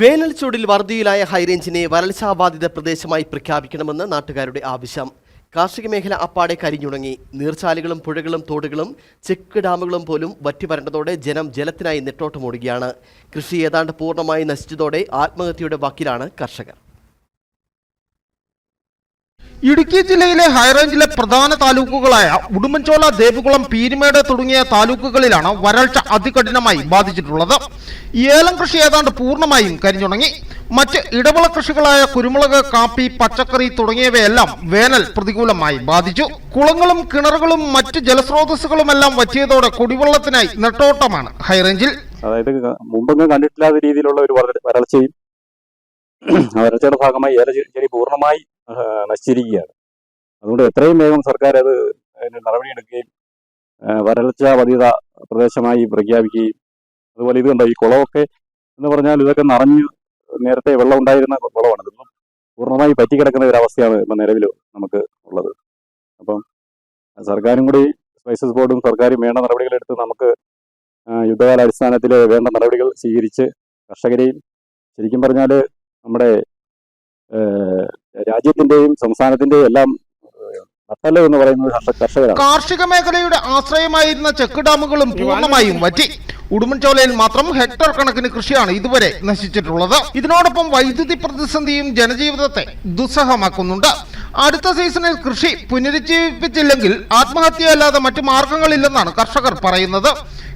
വേനൽ ചൂടിൽ വറുതിയിലായ ഹൈറേഞ്ചിനെ വരൾച്ചാബാധിത പ്രദേശമായി പ്രഖ്യാപിക്കണമെന്ന് നാട്ടുകാരുടെ ആവശ്യം. കാർഷിക മേഖല അപ്പാടെ കരിഞ്ഞുണങ്ങി. നീർച്ചാലുകളും പുഴകളും തോടുകളും ചെക്ക് ഡാമുകളും പോലും വറ്റിവരണ്ടതോടെ ജനം ജലത്തിനായി നെട്ടോട്ടമോടുകയാണ്. കൃഷി ഏതാണ്ട് പൂർണമായി നശിച്ചതോടെ ആത്മഹത്യയുടെ വക്കിലാണ് കർഷകർ. ഇടുക്കി ജില്ലയിലെ ഹൈറേഞ്ചിലെ പ്രധാന താലൂക്കുകളായ ഉടുമ്പൻചോല ദേവികുളം പീരുമേട് തുടങ്ങിയ താലൂക്കുകളിലാണ് വരൾച്ച അതികഠിനമായി ബാധിച്ചിട്ടുള്ളത്. ഏലം കൃഷി ഏതാണ്ട് പൂർണമായും കരിഞ്ഞുണങ്ങി. മറ്റ് ഇടവിള കൃഷികളായ കുരുമുളക് കാപ്പി പച്ചക്കറി തുടങ്ങിയവയെല്ലാം വേനൽ പ്രതികൂലമായി ബാധിച്ചു. കുളങ്ങളും കിണറുകളും മറ്റ് ജലസ്രോതസ്സുകളുമെല്ലാം വറ്റിയതോടെ കുടിവെള്ളത്തിനായി നെട്ടോട്ടമാണ് ഹൈറേഞ്ചിൽ. അതായത് മുമ്പൊന്നും കണ്ടിട്ടില്ലാത്ത രീതിയിലുള്ള ഒരു വരൾ- വരൾച്ചയും വരൾച്ചയുടെ ഭാഗമായി ഏലച്ചെടി പൂർണമായി നശിച്ചിരിക്കുകയാണ്. അതുകൊണ്ട് എത്രയും വേഗം സർക്കാർ അത് നടപടി നടപടിയെടുക്കുകയും വരൾച്ച ബാധിത പ്രദേശമായി പ്രഖ്യാപിക്കുകയും അതുപോലെ ഇത് കണ്ടോ ഈ കുളമൊക്കെ എന്ന് പറഞ്ഞാൽ ഇതൊക്കെ നിറഞ്ഞു നേരത്തെ വെള്ളം ഉണ്ടായിരുന്ന കുളമാണ്. ഇതൊന്നും പൂർണമായി പറ്റിക്കിടക്കുന്ന ഒരു അവസ്ഥയാണ് ഇപ്പം നിലവിൽ നമുക്ക് ഉള്ളത്. അപ്പം സർക്കാരും കൂടി സ്പൈസസ് ബോർഡും സർക്കാരും വേണ്ട നടപടികളെടുത്ത് നമുക്ക് യുദ്ധകാല യുദ്ധകാലാടിസ്ഥാനത്തിൽ വേണ്ട നടപടികൾ സ്വീകരിച്ച് കർഷകരെയും ശരിക്കും പറഞ്ഞാൽ നമ്മുടെ രാജ്യത്തിന്റെയും സംസ്ഥാനത്തിന്റെയും എല്ലാം എന്ന് പറയുന്നത് കാർഷിക മേഖലയുടെ ആശ്രയമായിരുന്ന ചെക്ക് ഡാമുകളും പൂർണമായും വറ്റി. ഉടുമ്പൻചോലയിൽ മാത്രം ഹെക്ടർ കണക്കിന് കൃഷിയാണ് ഇതുവരെ നശിച്ചിട്ടുള്ളത്. ഇതിനോടൊപ്പം വൈദ്യുതി പ്രതിസന്ധിയും ജനജീവിതത്തെ ദുസ്സഹമാക്കുന്നുണ്ട്. അടുത്ത സീസണിൽ കൃഷി പുനരുജ്ജീവിപ്പിച്ചില്ലെങ്കിൽ ആത്മഹത്യയല്ലാതെ മറ്റു മാർഗങ്ങളില്ലെന്നാണ് കർഷകർ പറയുന്നത്.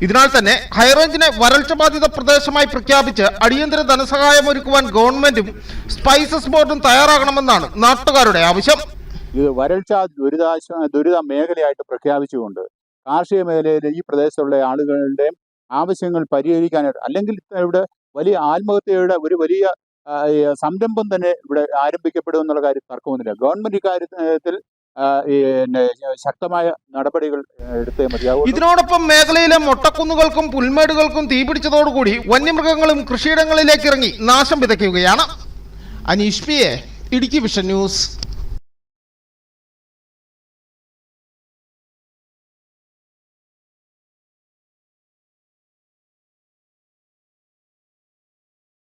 ഇതിനാൽ തന്നെ ഹൈറേഞ്ചിനെ വരൾച്ച ബാധിത പ്രദേശമായി പ്രഖ്യാപിച്ച് അടിയന്തര ധനസഹായം ഒരുക്കുവാൻ ഗവൺമെന്റും സ്പൈസസ് ബോർഡും തയ്യാറാകണമെന്നാണ് നാട്ടുകാരുടെ ആവശ്യം. ഇത് വരൾച്ച ദുരിതാശ ദുരിത മേഖലയായിട്ട് പ്രഖ്യാപിച്ചുകൊണ്ട് കാർഷിക മേഖലയിലെ ഈ പ്രദേശത്തുള്ള ആളുകളുടെയും ആവശ്യങ്ങൾ പരിഹരിക്കാനായിട്ട് അല്ലെങ്കിൽ ഇവിടെ വലിയ ആത്മഹത്യയുടെ ഒരു വലിയ സംരംഭം തന്നെ ഇവിടെ ആരംഭിക്കപ്പെടും എന്നുള്ള കാര്യം തർക്കമൊന്നുമില്ല. ഗവൺമെന്റ് ഇക്കാര്യത്തിൽ ശക്തമായ നടപടികൾ എടുത്തേ മതിയാവും ഇതിനോടൊപ്പം മേഖലയിലെ മൊട്ടക്കുന്നുകൾക്കും പുൽമേടുകൾക്കും തീപിടിച്ചതോടുകൂടി വന്യമൃഗങ്ങളും കൃഷിയിടങ്ങളിലേക്ക് ഇറങ്ങി നാശം വിതയ്ക്കുകയാണ്. Aneesh P A Idukki vision news.